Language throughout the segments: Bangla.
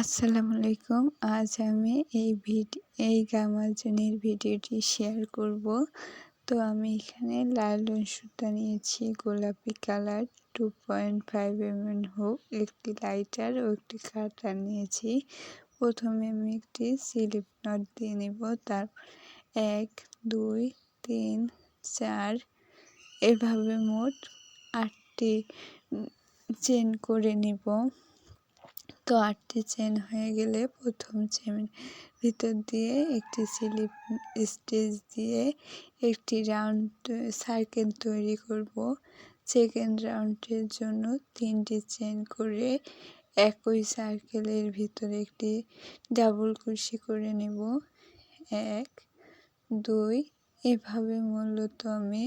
আসসালামু আলাইকুম। আজ আমি এই ভিডি, এই গামাজনের ভিডিওটি শেয়ার করব। তো আমি এখানে লাল সুতা নিয়েছি, গোলাপি colour two point five M M হোক, একটি লাইটার ও একটি কাটার নিয়েছি। প্রথমে আমি একটি স্লিপ নট দিয়ে নেব, তার এক, দুই, তিন, চার, এভাবে মোট আটটি চেন করে নিব। তো আটটি চেন হয়ে গেলে প্রথম চেন ভিতর দিয়ে একটি স্লিপ, স্টেজ দিয়ে একটি রাউন্ড সার্কেল তৈরি করব। সেকেন্ড রাউন্ডের জন্য তিনটি চেন করে একই সার্কেলের ভিতরে একটি ডাবল কুশি করে নেব। এক, দুই, এভাবে মূলত আমি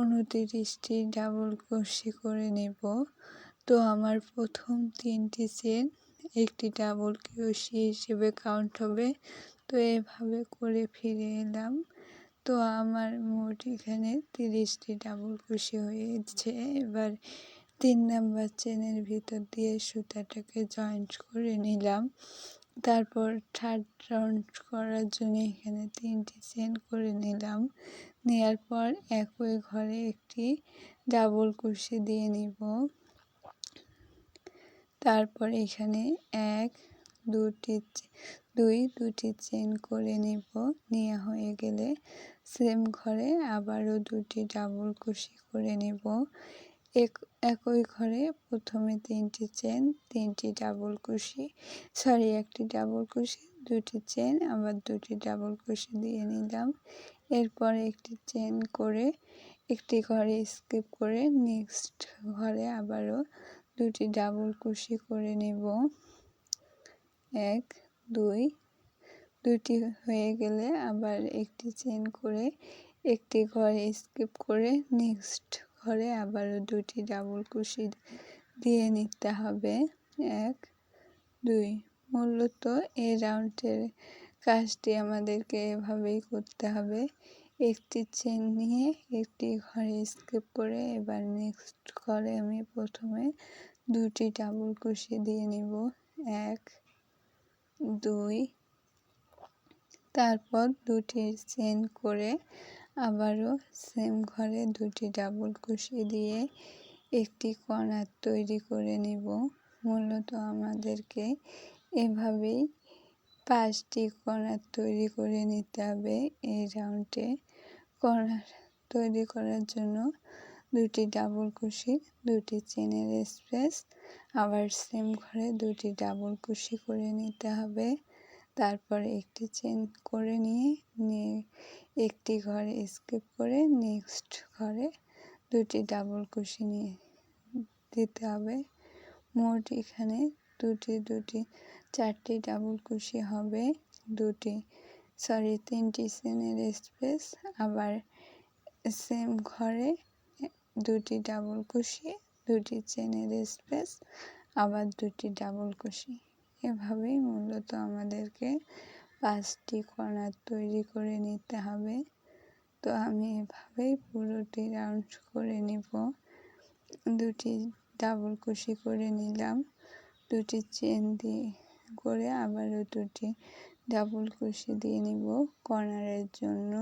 উনতিরিশটি ডাবল কুশি করে নেব। তো আমার প্রথম তিনটি চেন, একটি ডাবল কিউসি হিসেবে কাউন্ট হবে। তো এভাবে করে ফিরে এলাম। তো আমার মোট এখানে তিরিশটি ডাবল কুশি হয়েছে। এবার তিন নাম্বার চেনের ভিতর দিয়ে সুতাটাকে জয়েন্ট করে নিলাম। তারপর থার্ড রাউন্ড করার জন্য এখানে তিনটি চেন করে নিলাম। নেওয়ার পর একই ঘরে একটি ডাবল কুশি দিয়ে নিব। তারপর এখানে এক, দুটি দুই, দুটি চেন করে নিব। নেওয়া হয়ে গেলে সেম ঘরে আবারও দুটি ডাবল কুশি করে নেব। এক, একই ঘরে প্রথমে তিনটি চেন তিনটি ডাবল কুশি সরি একটি ডাবল কুশি, দুটি চেন আবার দুটি ডাবল কুশি দিয়ে নিলাম। এরপর একটি চেন করে একটি ঘরে স্কিপ করে নেক্সট ঘরে আবারও দুটি ডাবল কুশি করে নেব। এক, দুই, দুটি হয়ে গেলে আবার একটি চেন করে একটি ঘরে স্কিপ করে নেক্সট ঘরে আবারও দুটি ডাবল কুশি দিয়ে নিতে হবে। এক, দুই, মূলত এই রাউন্ডের কাজটি আমাদেরকে এভাবেই করতে হবে। একটি চেন নিয়ে একটি ঘরে স্কিপ করে এবার নেক্সট ঘরে আমি প্রথমে দুটি ডাবল কুশি দিয়ে নেব। এক, দুই। তারপর দুটি চেন করে আবারও সেম ঘরে দুটি ডাবল কুশি দিয়ে একটি কর্নার তৈরি করে নিব। মূলত আমাদেরকে এভাবেই পাঁচটি কর্নার তৈরি করে নিতে হবে এই রাউন্ডে কর্নার তৈরি করার জন্য দুটি ডাবল কুশি দুটি চেনের স্পেস আবার সেম ঘরে দুটি ডাবল কুশি করে নিতে হবে। তারপর একটি চেন করে নিয়ে নিয়ে একটি ঘরে স্কিপ করে নেক্সট ঘরে দুটি ডাবল কুশি নিয়ে দিতে হবে। মোট এখানে দুটি দুটি, চারটি ডাবল কুশি হবে। দুটি, সরি, তিনটি চেনের স্পেস আবার সেম ঘরে দুটি ডাবল কুশি দুটি চেনের স্পেস, আবার দুটি ডাবল কুশি এভাবেই মূলত আমাদেরকে পাঁচটি কর্নার তৈরি করে নিতে হবে। তো আমি এভাবেই পুরোটি রাউন্ড করে নিব। দুটি ডাবল কুশি করে নিলাম। দুটি চেন দিয়ে করে আবারও দুটি ডাবল কুশি দিয়ে নিব কর্নারের জন্য।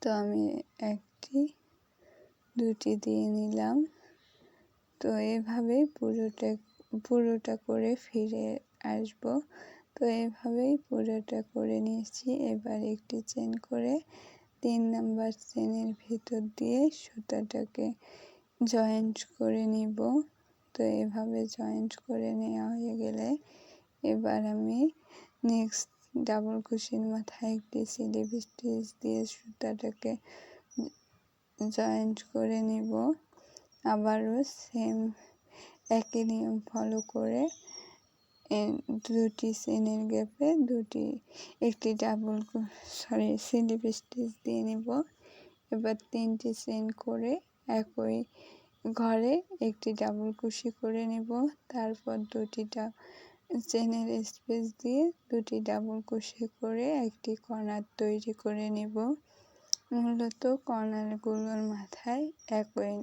তো আমি একটি দুটি দিয়ে নিলাম। তো এভাবেই পুরোটা পুরোটা করে ফিরে আসব। তো এভাবেই পুরোটা করে নিয়েছি। এবার একটি চেন করে তিন নাম্বার চেনের ভিতর দিয়ে সুতাটাকে জয়েন্ট করে নিব। তো এভাবে জয়েন্ট করে নেওয়া হয়ে গেলে এবার আমি নেক্সট ডাবল কুশির মাথায় একটি স্লিপ স্টিচ দিয়ে সুতাটাকে জয়েন্ট করে নিব। আবারও সেম একই নিয়ম ফলো করে দুটি চেনের গ্যাপে দুটি, একটি ডাবল সরি স্লিপ স্টিচ দিয়ে নিব। এবার তিনটি চেন করে একই ঘরে একটি ডাবল কুশি করে নিব। তারপর দুটি চেনের স্পেস দিয়ে দুটি ডাবল কুশি করে একটি কর্নার তৈরি করে নিব। মূলত কর্নারগুলোর মাথায় একই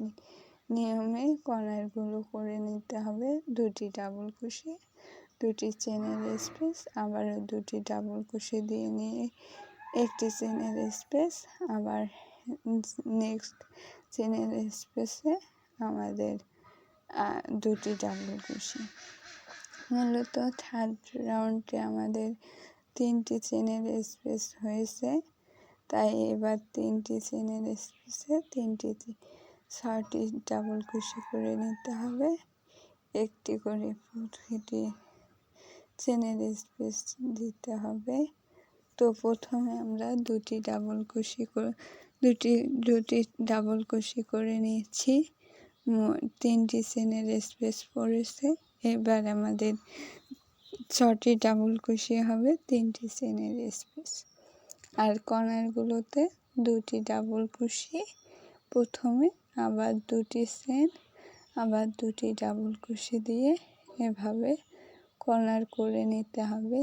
নিয়মে কর্নারগুলো করে নিতে হবে। দুটি ডাবল কুশি দুটি চেনের স্পেস, আবারও দুটি ডাবল কুশি দিয়ে নিয়ে একটি চেনের স্পেস, আবার নেক্সট চেনের স্পেসে আমাদের দুটি ডাবল কুশি মূলত থার্ড রাউন্ডে আমাদের তিনটি চেনের স্পেস হয়েছে। তাই এবার তিনটি চেনের স্পেসে তিনটি ছটি ডাবল কুশি করে নিতে হবে। একটি করে প্রতিটি চেনের স্পেস দিতে হবে। তো প্রথমে আমরা দুটি ডাবল কুশি করে, দুটি দুটি ডাবল কুশি করে নিয়েছি। তিনটি চেনের স্পেস পড়েছে। এবার আমাদের ছটি ডাবল কুশি হবে তিনটি চেনের স্পেস আর কর্নারগুলোতে দুটি ডাবল কুশি প্রথমে আবার দুটি সেন আবার দুটি ডাবল কুশি দিয়ে এভাবে কর্নার করে নিতে হবে।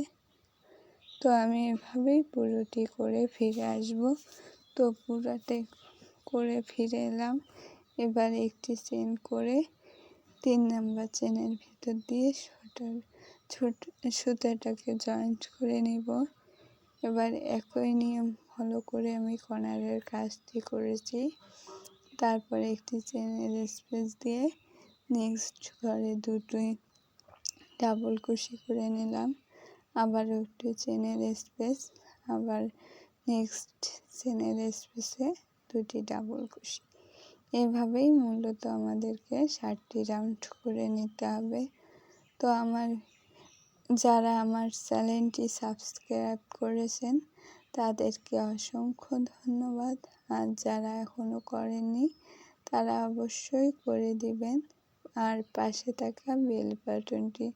তো আমি এভাবেই পুরোটি করে ফিরে আসব। তো পুরোটি করে ফিরে এলাম। এবার একটি চেন করে তিন নাম্বার চেনের ভিতর দিয়ে সুতার ছোট সুতাটাকে জয়েন্ট করে নিব। এবার একই নিয়ম ফলো করে আমি কর্নারের কাজটি করেছি। তারপরে একটি চেনের স্পেস দিয়ে নেক্সট ঘরে দুটোই ডাবল কুশি করে নিলাম। আবার একটু চেনের স্পেস, আবার নেক্সট চেনের স্পেসে দুটি ডাবল কুশি। এভাবেই মূলত আমাদেরকে ষাটটি রাউন্ড করে নিতে হবে। তো আমার যারা আমার চ্যানেলটি সাবস্ক্রাইব করেছেন, তাদেরকে অসংখ্য ধন্যবাদ। আর যারা এখনও করেননি, তারা অবশ্যই করে দিবেন। আর পাশে থাকা বেল বাটনটি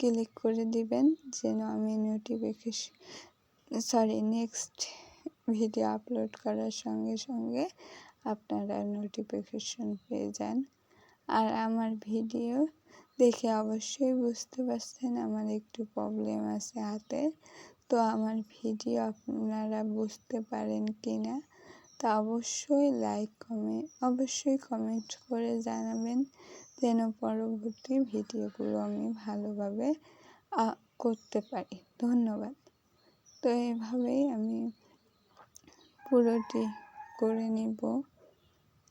ক্লিক করে দিবেন, যেন আমি notification sorry, next video upload করার সঙ্গে সঙ্গে আপনারা নোটিফিকেশন পেয়ে যান। আর আমার ভিডিও দেখে অবশ্যই বুঝতে পারছেন আমার একটু প্রবলেম আছে হাতে। তো আমার ভিডিও আপনারা বুঝতে পারেন কি না তা অবশ্যই লাইক কমেন্ট অবশ্যই কমেন্ট করে জানাবেন যেন পরবর্তী ভিডিওগুলো আমি ভালোভাবে করতে পারি। ধন্যবাদ। তো এভাবেই আমি পুরোটি করে নিব।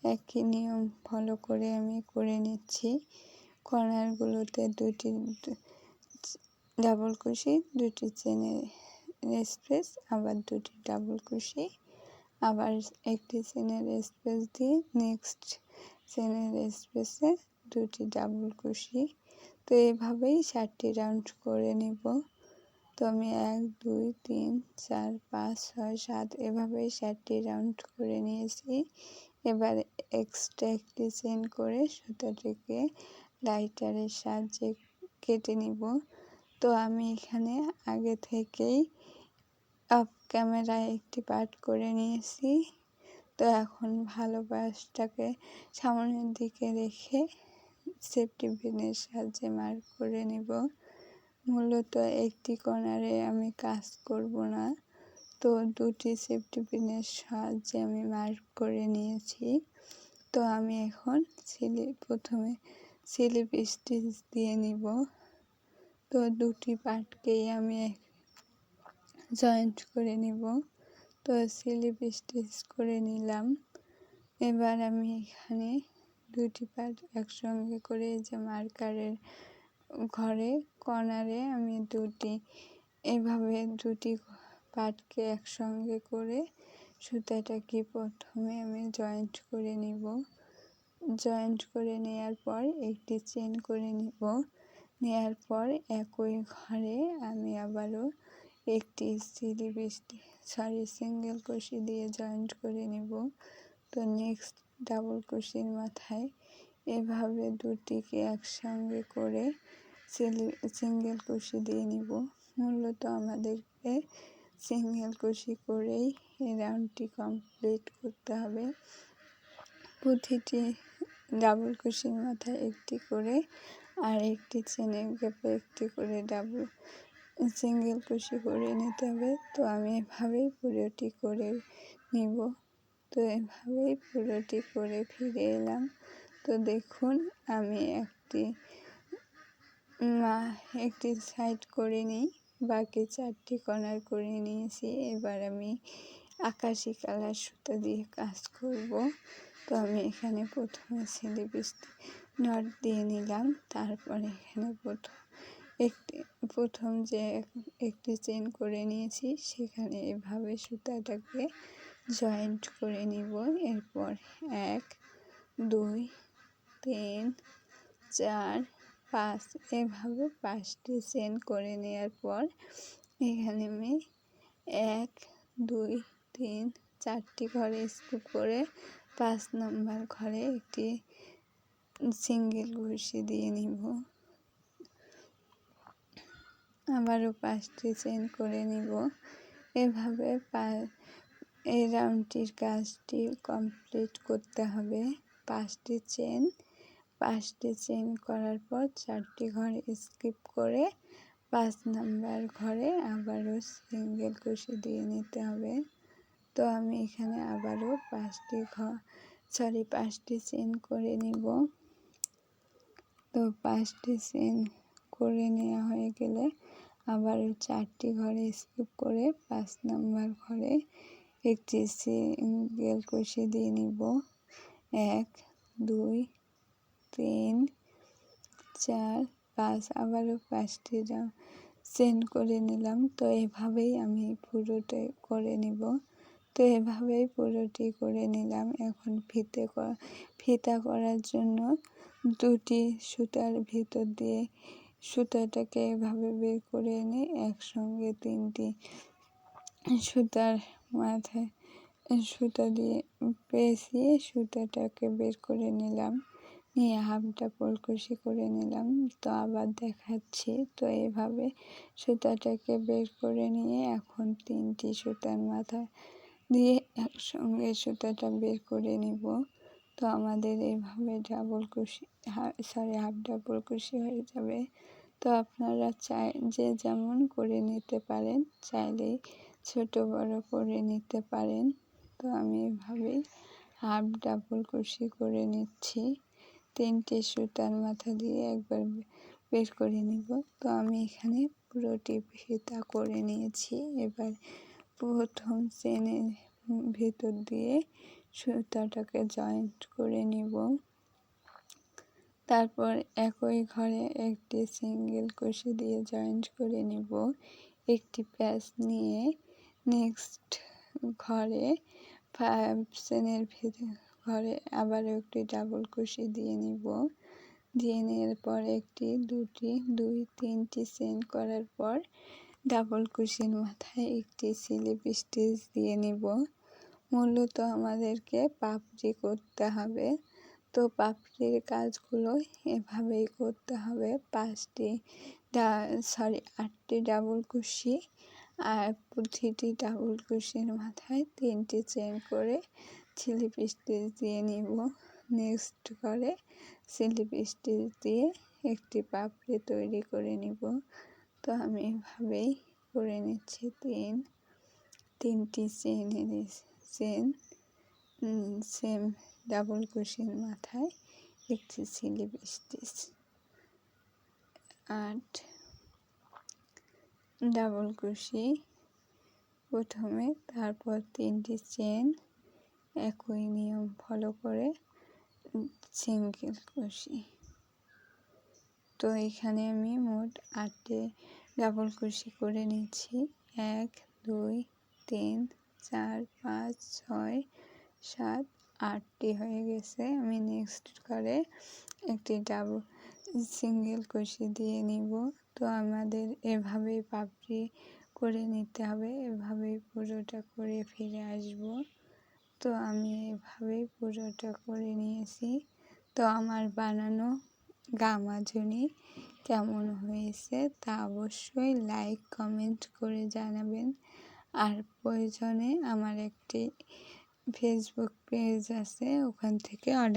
একই নিয়ম ফলো করে আমি করে নিচ্ছি। কর্নারগুলোতে দুটি ডাবল কুশি দুটি চেনের স্পেস আবার দুটি ডাবল কুশি আবার একটি চেনের স্পেস দিয়ে নেক্সট চেনের স্পেসে দুটি ডাবল কুশি তো এভাবেই চারটি রাউন্ড করে নিব। তো আমি এক, দুই, তিন, চার, পাঁচ, ছয়, সাত এভাবেই চারটি রাউন্ড করে নিয়েছি। এবার এক্সট্রা একটি চেন করে সুতাটিকে লাইটারের সাহায্যে কেটে নিব। তো আমি এখানে আগে থেকেই অফ ক্যামেরায় একটি পার্ট করে নিয়েছি। তো এখন ভালো পাশটাকে সামনের দিকে রেখে সেফটি পিনের সাহায্যে মার্ক করে নেব। মূলত একটি কর্নারে আমি কাজ করব না। তো দুটি সেফটি পিনের সাহায্যে আমি মার্ক করে নিয়েছি। তো আমি এখন সিলি প্রথমে স্লিপ স্টিচ দিয়ে নিব। তো দুটি পার্টকেই আমি জয়েন্ট করে নিব। তো স্লিপ স্টিচ করে নিলাম। এবার আমি এখানে দুটি পার্ট একসঙ্গে করে যে মার্কারের ঘরে, কর্নারে আমি দুটি, এভাবে দুটি পার্টকে একসঙ্গে করে সুতাটাকে প্রথমে আমি জয়েন্ট করে নিব। জয়েন্ট করে নেওয়ার পর একটি চেন করে নিব। নেওয়ার পর একই ঘরে আমি আবারও একটি সিলি বৃষ্টি সরি সিঙ্গেল কষি দিয়ে জয়েন্ট করে নিব। তো নেক্সট ডাবল কুশির মাথায় এভাবে দুটিকে একসঙ্গে করে সিঙ্গেল কুশি দিয়ে নিব। মূলত আমাদেরকে সিঙ্গেল কুশি করেই এই রাউন্ডটি কমপ্লিট করতে হবে। প্রতিটি ডাবল কুশির মাথায় একটি করে আর একটি চেনের গ্যাপে একটি করে ডাবল সিঙ্গেল কুশি করে নিতে হবে। তো আমি এভাবেই পুরোটি করে নিব। তো এভাবেই পুরোটি করে ফিরে এলাম। তো দেখুন, আমি একটি একটি সাইড করে নিই, বাকি চারটি কর্নার করে নিয়েছি। এবার আমি আকাশি কালার সুতো দিয়ে কাজ করব। তো আমি এখানে প্রথমে স্লিপ নট দিয়ে নিলাম, তারপরে এখানে প্রথম একটি, প্রথম যে একটি চেন করে নিয়েছি, সেখানে এভাবে সুতাটাকে জয়েন্ট করে নিব। এরপর এক, দুই, তিন, চার, পাঁচ, এভাবে পাঁচটি চেন করে নেওয়ার পর এখানে আমি এক, দুই, তিন, চারটি ঘরে স্কুপ করে পাঁচ নম্বর ঘরে একটি সিঙ্গেল ঘুষি দিয়ে নিব। আবারও পাঁচটি চেন করে নিব। এভাবে এই রাউন্ডটির কাজটি কমপ্লিট করতে হবে। পাঁচটি চেন পাঁচটি চেন করার পর চারটি ঘর স্কিপ করে পাঁচ নাম্বার ঘরে আবারও সিঙ্গেল কুশি দিয়ে নিতে হবে। তো আমি এখানে আবারও পাঁচটি ঘর সরি পাঁচটি চেন করে নিব। তো পাঁচটি চেন করে নেওয়া হয়ে গেলে আবারও চারটি ঘরে স্কিপ করে পাঁচ নাম্বার ঘরে একটি সিঙ্গেল কুশি দিয়ে নিব। এক, দুই, তিন, চার, পাঁচ, আবারও পাঁচটি চেন করে নিলাম। তো এভাবেই আমি পুরোটাই করে নিব। তো এভাবেই পুরোটি করে নিলাম। এখন ফিতে ফিতা করার জন্য দুটি সুতার ভিতর দিয়ে সুতাটাকে এভাবে বের করে এনে একসঙ্গে তিনটি সুতার মাথায় সুতা দিয়ে পেঁচিয়ে সুতাটাকে বের করে নিলাম। নিয়ে হাফটা কুশি করে নিলাম। তো আবার দেখাচ্ছি। তো এভাবে সুতাটাকে বের করে নিয়ে এখন তিনটি সুতার মাথা দিয়ে একসঙ্গে সুতাটা বের করে নিব। তো আমাদের এভাবে ডাবল কুশি সরি হাফ ডাবল কুশি হয়ে যাবে। তো আপনারা চাই, যে যেমন করে নিতে পারেন, চাইলেই ছোট বড় করে নিতে পারেন। তো আমি এভাবেই হাফ ডাবল কুশি করে নিচ্ছি। তিনটে সুতার মাথা দিয়ে একবার বের করে নিব। তো আমি এখানে পুরোটি ফিতা করে নিয়েছি। এবার প্রথম চেনের ভিতর দিয়ে সুতাটাকে জয়েন্ট করে নিব। তারপর একই ঘরে একটি সিঙ্গেল কুশি দিয়ে জয়েন্ট করে নিব। একটি প্যাচ নিয়ে নেক্সট ঘরে ফাইভ চেনের ভিতরে, ঘরে আবার একটি ডাবল কুশি দিয়ে নিব। দিয়ে নেওয়ার পর একটি, দুটি, দুই, তিনটি চেন করার পর ডাবল কুশির মাথায় একটি স্লিপ স্টিচ দিয়ে নিব। মূলত আমাদেরকে পাপড়ি করতে হবে। তো পাপড়ির কাজগুলো এভাবেই করতে হবে। পাঁচটি ডা, সরি, আটটি ডাবল কুশি আর প্রতিটি ডাবল কুশির মাথায় তিনটি চেন করে স্লিপ স্টিচ দিয়ে নিব। নেক্সট করে স্লিপ স্টিচ দিয়ে একটি পাপড়ি তৈরি করে নিব। তো আমি এভাবেই করে নিচ্ছি। তিন, তিনটি চেন চেন সেম ডাবল কুশির মাথায় একটি স্লিপ স্টিচ আট, ডাবল কুশি প্রথমে তারপর তিনটি চেন একই নিয়ম ফলো করে সিঙ্গেল কুশি তো এখানে আমি মোট আটটি ডাবল কুশি করে নিচ্ছি। এক, দুই, তিন, চার, পাঁচ, ছয়, সাত, আটটি হয়ে গেছে। আমি নেক্সট করে একটি ডাবল সিঙ্গেল কুশি দিয়ে নিব। তো আমাদের এভাবেই পাপড়ি করে নিতে হবে এভাবেই পুরোটা করে ফিরে আসব। তো আমি এভাবেই পুরোটা করে নিয়েছি। তো আমার বানানো গামাঝুনি কেমন হয়েছে তা অবশ্যই লাইক কমেন্ট করে জানাবেন। আর প্রয়োজনে আমার একটি ফেসবুক পেজ আছে, ওখান থেকে অর্ডার